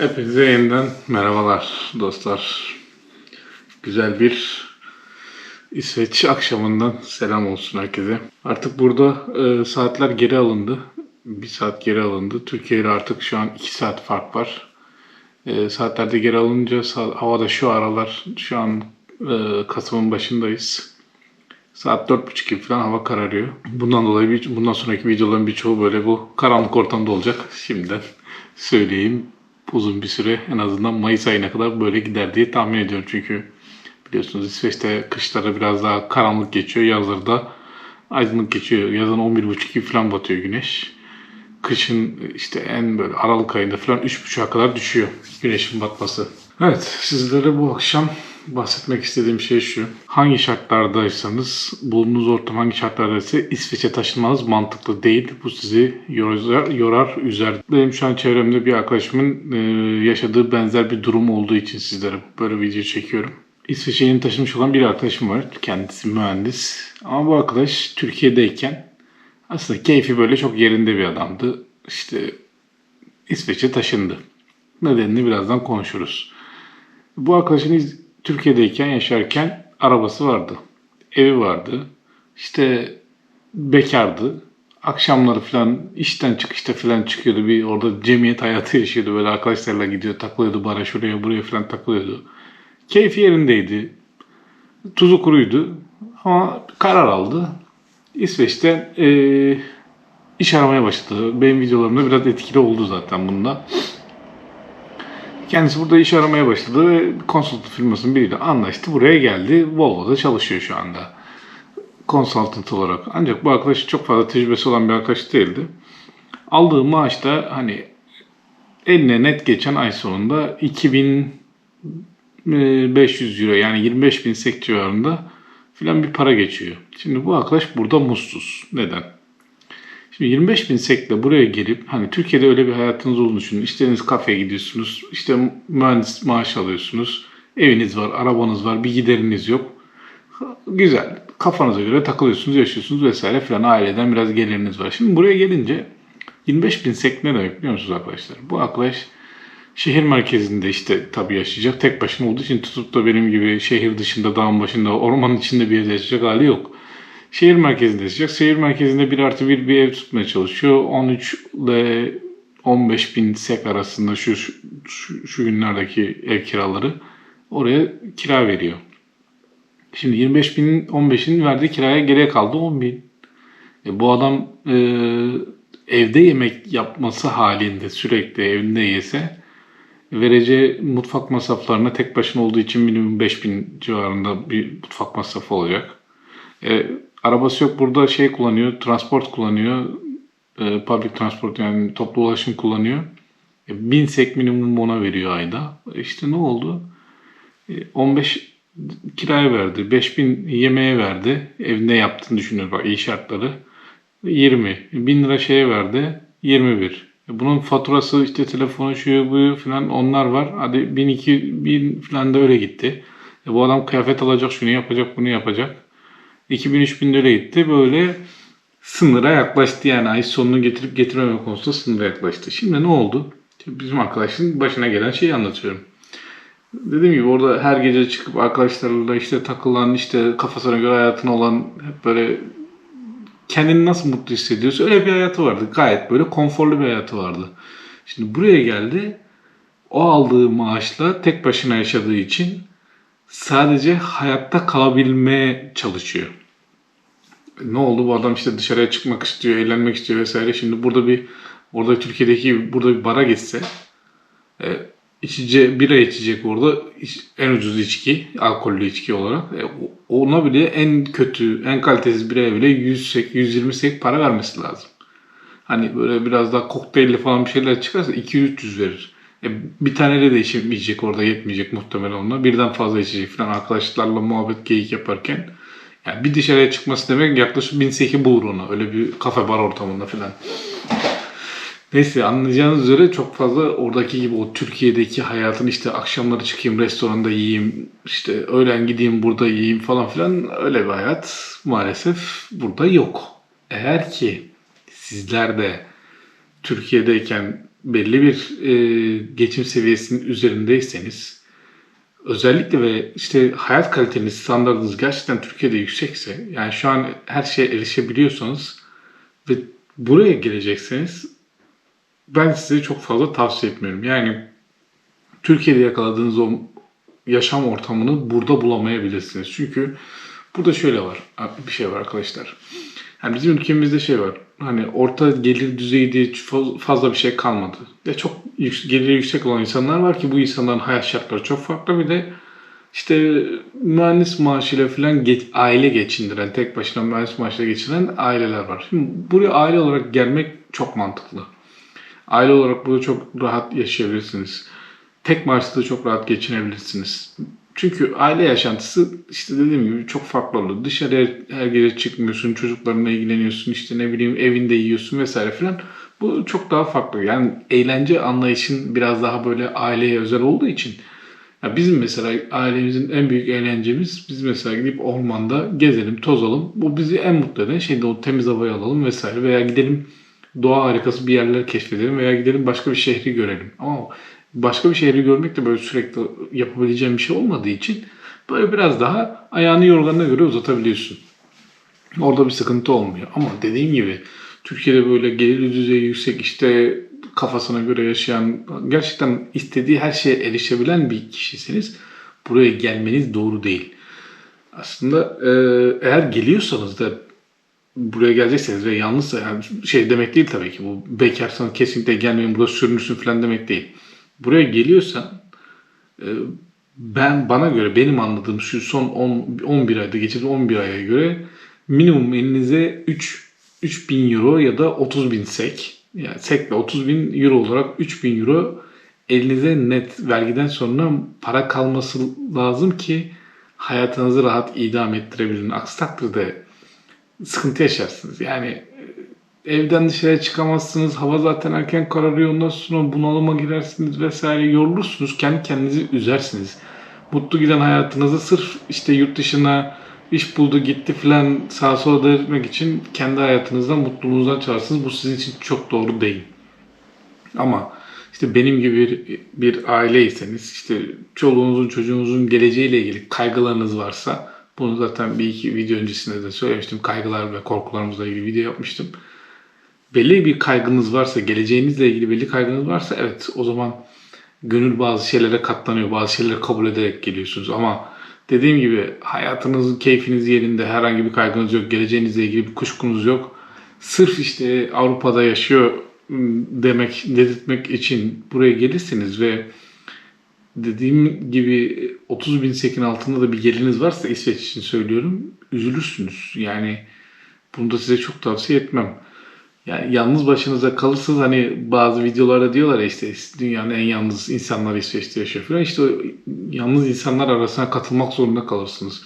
Hepinize yeniden merhabalar dostlar. Güzel bir İsveç akşamından selam olsun herkese. Artık burada e, saatler geri alındı. Bir saat geri alındı. Türkiye ile artık şu an 2 saat fark var. E, saatlerde geri alınca sa- havada şu aralar şu an e, Kasım'ın başındayız. Saat 4.30 gibi falan hava kararıyor. Bundan dolayı bir, bundan sonraki videoların birçoğu böyle bu karanlık ortamda olacak. Şimdiden söyleyeyim. Uzun bir süre en azından Mayıs ayına kadar böyle gider diye tahmin ediyorum. Çünkü biliyorsunuz İsveç'te kışları biraz daha karanlık geçiyor. Yazları da aydınlık geçiyor. Yazın 11.30 gibi falan batıyor güneş. Kışın işte en böyle Aralık ayında falan 3.30'a kadar düşüyor güneşin batması. Evet sizlere bu akşam bahsetmek istediğim şey şu. Hangi şartlardaysanız, bulunduğunuz ortam hangi şartlardaysa İsveç'e taşınmanız mantıklı değil. Bu sizi yorar, yorar üzer. Benim şu an çevremde bir arkadaşımın e, yaşadığı benzer bir durum olduğu için sizlere böyle video çekiyorum. İsveç'e yeni taşınmış olan bir arkadaşım var. Kendisi mühendis. Ama bu arkadaş Türkiye'deyken aslında keyfi böyle çok yerinde bir adamdı. İşte İsveç'e taşındı. Nedenini birazdan konuşuruz. Bu arkadaşın Türkiye'deyken yaşarken arabası vardı. Evi vardı. İşte bekardı. Akşamları falan işten çıkışta falan çıkıyordu. Bir orada cemiyet hayatı yaşıyordu. Böyle arkadaşlarla gidiyor takılıyordu bara şuraya buraya falan takılıyordu. Keyfi yerindeydi. Tuzu kuruydu. Ama karar aldı. İsveç'te eee, iş aramaya başladı. Benim videolarımda biraz etkili oldu zaten bunda. Kendisi burada iş aramaya başladı ve konsultant firmasının biriyle anlaştı. Buraya geldi. Volvo'da çalışıyor şu anda. Consultant olarak. Ancak bu arkadaş çok fazla tecrübesi olan bir arkadaş değildi. Aldığı maaş da hani eline net geçen ay sonunda 2500 euro yani 25 bin sek civarında filan bir para geçiyor. Şimdi bu arkadaş burada mutsuz. Neden? Şimdi 25 bin sekle buraya gelip hani Türkiye'de öyle bir hayatınız olduğunu düşünün. İstediğiniz kafeye gidiyorsunuz. işte mühendis maaş alıyorsunuz. Eviniz var, arabanız var, bir gideriniz yok. Güzel. Kafanıza göre takılıyorsunuz, yaşıyorsunuz vesaire filan. Aileden biraz geliriniz var. Şimdi buraya gelince 25 bin sek ne demek biliyor musunuz arkadaşlar? Bu arkadaş şehir merkezinde işte tabii yaşayacak. Tek başına olduğu için tutup da benim gibi şehir dışında, dağın başında, ormanın içinde bir yerde yaşayacak hali yok. Şehir merkezinde yaşayacak. Şehir merkezinde bir artı bir bir ev tutmaya çalışıyor. 13 ile 15 bin sek arasında şu, şu, şu günlerdeki ev kiraları oraya kira veriyor. Şimdi 25 binin 15'in verdiği kiraya geriye kaldı 10 bin. E, bu adam e, evde yemek yapması halinde sürekli evinde yese vereceği mutfak masraflarına tek başına olduğu için minimum 5000 civarında bir mutfak masrafı olacak. E, arabası yok burada şey kullanıyor, transport kullanıyor. E, public transport yani toplu ulaşım kullanıyor. E, 1000 sek minimum ona veriyor ayda. İşte ne oldu? E, 15 kiraya verdi. 5000 yemeğe verdi. Evinde yaptığını düşünüyoruz bak iyi şartları. 20. 1000 lira şeye verdi. 21. E, Bunun faturası işte telefonu şu bu falan onlar var. Hadi 1000 2000 falan da öyle gitti. E bu adam kıyafet alacak, şunu yapacak, bunu yapacak. 2000-3000 öyle gitti. Böyle sınıra yaklaştı yani ay sonunu getirip getirmeme konusunda sınıra yaklaştı. Şimdi ne oldu? Bizim arkadaşın başına gelen şeyi anlatıyorum. Dediğim gibi orada her gece çıkıp arkadaşlarıyla işte takılan işte kafasına göre hayatına olan hep böyle kendini nasıl mutlu hissediyorsa öyle bir hayatı vardı. Gayet böyle konforlu bir hayatı vardı. Şimdi buraya geldi. O aldığı maaşla tek başına yaşadığı için sadece hayatta kalabilmeye çalışıyor. Ne oldu bu adam işte dışarıya çıkmak istiyor, eğlenmek istiyor vesaire. Şimdi burada bir orada Türkiye'deki burada bir bara gitse e, içece bira içecek orada en ucuz içki, alkollü içki olarak. E, ona bile en kötü, en kalitesiz biraya bile 100 sek, 120 sek para vermesi lazım. Hani böyle biraz daha kokteylli falan bir şeyler çıkarsa 200-300 verir. E, bir taneyle de içemeyecek orada yetmeyecek muhtemelen ona. Birden fazla içecek falan arkadaşlarla muhabbet geyik yaparken. Yani bir dışarıya çıkması demek yaklaşık 1008 bulur ona. Öyle bir kafe bar ortamında falan. Neyse anlayacağınız üzere çok fazla oradaki gibi o Türkiye'deki hayatın işte akşamları çıkayım restoranda yiyeyim, işte öğlen gideyim burada yiyeyim falan filan öyle bir hayat maalesef burada yok. Eğer ki sizler de Türkiye'deyken belli bir e, geçim seviyesinin üzerindeyseniz özellikle ve işte hayat kaliteniz, standartınız gerçekten Türkiye'de yüksekse yani şu an her şeye erişebiliyorsanız ve buraya gelecekseniz ben size çok fazla tavsiye etmiyorum. Yani Türkiye'de yakaladığınız o yaşam ortamını burada bulamayabilirsiniz. Çünkü burada şöyle var, bir şey var arkadaşlar. Yani bizim ülkemizde şey var. Hani orta gelir düzeyi diye fazla bir şey kalmadı. Ve çok yük, geliri yüksek olan insanlar var ki bu insanların hayat şartları çok farklı. Bir de işte mühendis maaşıyla falan geç, aile geçindiren, tek başına mühendis maaşıyla geçiren aileler var. Şimdi buraya aile olarak gelmek çok mantıklı. Aile olarak burada çok rahat yaşayabilirsiniz. Tek maaşla da çok rahat geçinebilirsiniz. Çünkü aile yaşantısı işte dediğim gibi çok farklı olur. Dışarıya her gece çıkmıyorsun, çocuklarınla ilgileniyorsun, işte ne bileyim evinde yiyorsun vesaire filan. Bu çok daha farklı. Yani eğlence anlayışın biraz daha böyle aileye özel olduğu için. Ya bizim mesela ailemizin en büyük eğlencemiz biz mesela gidip ormanda gezelim, tozalım. Bu bizi en mutlu eden şey de o temiz havayı alalım vesaire. Veya gidelim doğa harikası bir yerler keşfedelim veya gidelim başka bir şehri görelim. Ama başka bir şehri görmek de böyle sürekli yapabileceğim bir şey olmadığı için böyle biraz daha ayağını yorganına göre uzatabiliyorsun. Orada bir sıkıntı olmuyor. Ama dediğim gibi Türkiye'de böyle gelir düzeyi yüksek işte kafasına göre yaşayan gerçekten istediği her şeye erişebilen bir kişisiniz. Buraya gelmeniz doğru değil. Aslında eğer geliyorsanız da buraya gelecekseniz ve yalnızsa yani şey demek değil tabii ki bu bekarsanız kesinlikle gelmeyin burada sürünürsün falan demek değil buraya geliyorsan e, ben bana göre benim anladığım şu son 10, 11 ayda geçirdiğim 11 aya göre minimum elinize 3 3000 euro ya da 30 bin sek yani sekle 30 bin euro olarak 3000 euro elinize net vergiden sonra para kalması lazım ki hayatınızı rahat idam ettirebilin. Aksi takdirde sıkıntı yaşarsınız. Yani evden dışarıya çıkamazsınız. Hava zaten erken kararıyor. Ondan sonra bunalıma girersiniz vesaire. Yorulursunuz. Kendi kendinizi üzersiniz. Mutlu giden hayatınızı sırf işte yurt dışına iş buldu gitti filan sağa sola dönmek için kendi hayatınızdan mutluluğunuzdan çalarsınız. Bu sizin için çok doğru değil. Ama işte benim gibi bir, bir aileyseniz işte çoluğunuzun çocuğunuzun geleceğiyle ilgili kaygılarınız varsa bunu zaten bir iki video öncesinde de söylemiştim. Kaygılar ve korkularımızla ilgili video yapmıştım belli bir kaygınız varsa, geleceğinizle ilgili belli kaygınız varsa evet o zaman gönül bazı şeylere katlanıyor. Bazı şeyleri kabul ederek geliyorsunuz ama dediğim gibi hayatınızın keyfiniz yerinde herhangi bir kaygınız yok. Geleceğinizle ilgili bir kuşkunuz yok. Sırf işte Avrupa'da yaşıyor ıı, demek, dedirtmek için buraya gelirsiniz ve dediğim gibi 30 bin sekin altında da bir geliniz varsa İsveç için söylüyorum üzülürsünüz. Yani bunu da size çok tavsiye etmem. Yani yalnız başınıza kalırsınız hani bazı videolarda diyorlar ya işte dünyanın en yalnız insanları İsveç'te yaşıyor falan. İşte o yalnız insanlar arasına katılmak zorunda kalırsınız.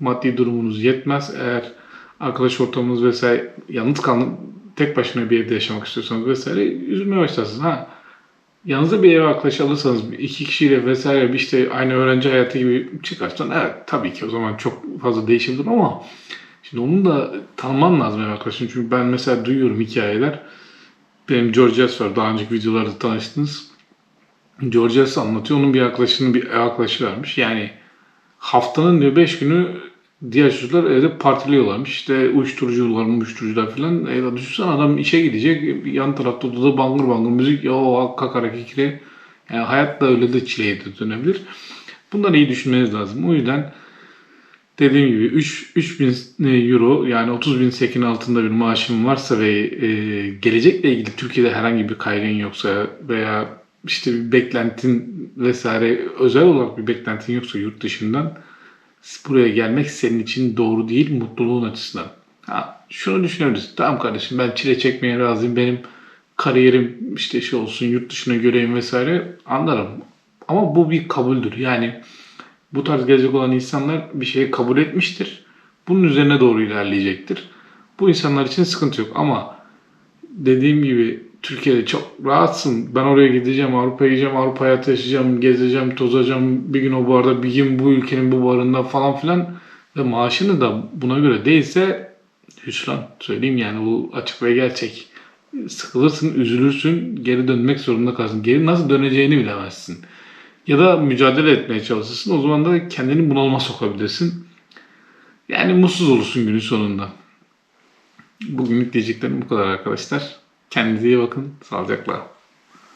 Maddi durumunuz yetmez. Eğer arkadaş ortamınız vesaire yalnız kalın tek başına bir evde yaşamak istiyorsanız vesaire üzülmeye başlarsınız. Ha yanınıza bir ev arkadaş alırsanız iki kişiyle vesaire bir işte aynı öğrenci hayatı gibi çıkarsan evet tabii ki o zaman çok fazla değişebilir ama Şimdi onu da tanıman lazım arkadaşın. Çünkü ben mesela duyuyorum hikayeler. Benim Georges var. Daha önceki videolarda tanıştınız. Georges anlatıyor. Onun bir arkadaşının bir ev arkadaşı varmış. Yani haftanın diyor 5 günü diğer çocuklar evde partiliyorlarmış. İşte uyuşturucular, uyuşturucular falan. Evde düşünsene adam işe gidecek. Yan tarafta odada bangır bangır müzik. Ya o kakara kikiri. Yani hayat da öyle de çileye de dönebilir. Bunları iyi düşünmeniz lazım. O yüzden dediğim gibi 3 3000 euro yani 30 bin sekin altında bir maaşın varsa ve e, gelecekle ilgili Türkiye'de herhangi bir kaygın yoksa veya işte bir beklentin vesaire özel olarak bir beklentin yoksa yurt dışından buraya gelmek senin için doğru değil mutluluğun açısından. Ha, şunu düşünebiliriz. Tamam kardeşim ben çile çekmeye razıyım. Benim kariyerim işte şey olsun yurt dışına göreyim vesaire anlarım. Ama bu bir kabuldür. Yani bu tarz gelecek olan insanlar bir şeyi kabul etmiştir. Bunun üzerine doğru ilerleyecektir. Bu insanlar için sıkıntı yok ama dediğim gibi Türkiye'de çok rahatsın. Ben oraya gideceğim, Avrupa'ya gideceğim, Avrupa hayatı yaşayacağım, gezeceğim, tozacağım. Bir gün o barda, bir gün bu ülkenin bu barında falan filan. Ve maaşını da buna göre değilse hüsran söyleyeyim yani bu açık ve gerçek. sıkılırsın, üzülürsün, geri dönmek zorunda kalırsın. Geri nasıl döneceğini bilemezsin. Ya da mücadele etmeye çalışırsın. O zaman da kendini bunalıma sokabilirsin. Yani mutsuz olursun günün sonunda. Bugünlük diyeceklerim bu kadar arkadaşlar. Kendinize iyi bakın. Sağlıcakla.